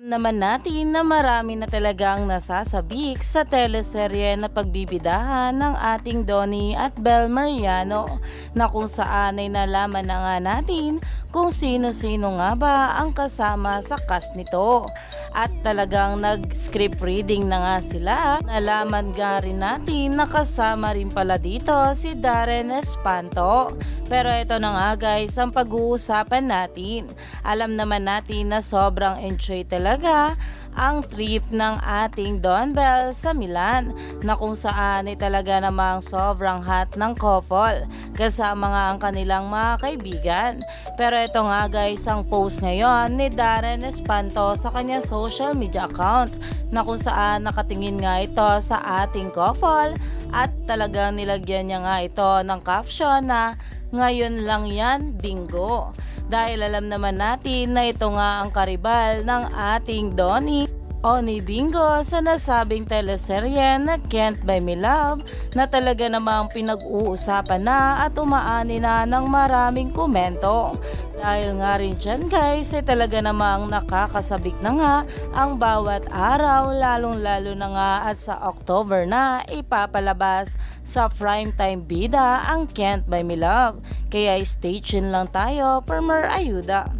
naman natin na marami na talagang nasasabik sa teleserye na pagbibidahan ng ating Donnie at Bel Mariano na kung saan ay nalaman na nga natin kung sino-sino nga ba ang kasama sa cast nito. At talagang nag-script reading na nga sila. Nalaman nga rin natin na kasama rin pala dito si Darren Espanto. Pero ito na nga guys ang pag-uusapan natin. Alam naman natin na sobrang enjoy talaga ang trip ng ating Don Bell sa Milan na kung saan ay talaga namang sobrang hot ng couple kasama nga ang kanilang mga kaibigan. Pero ito nga guys ang post ngayon ni Darren Espanto sa kanyang social media account na kung saan nakatingin nga ito sa ating couple at talagang nilagyan niya nga ito ng caption na ngayon lang yan, bingo. Dahil alam naman natin na ito nga ang karibal ng ating Donnie o ni Bingo sa nasabing teleserye na Can't Buy Me Love na talaga namang pinag-uusapan na at umaani na ng maraming komento. Dahil nga rin dyan guys ay talaga namang nakakasabik na nga ang bawat araw lalong lalo na nga at sa October na ipapalabas sa primetime bida ang Can't Buy Me Love. Kaya stay tuned lang tayo for more ayuda.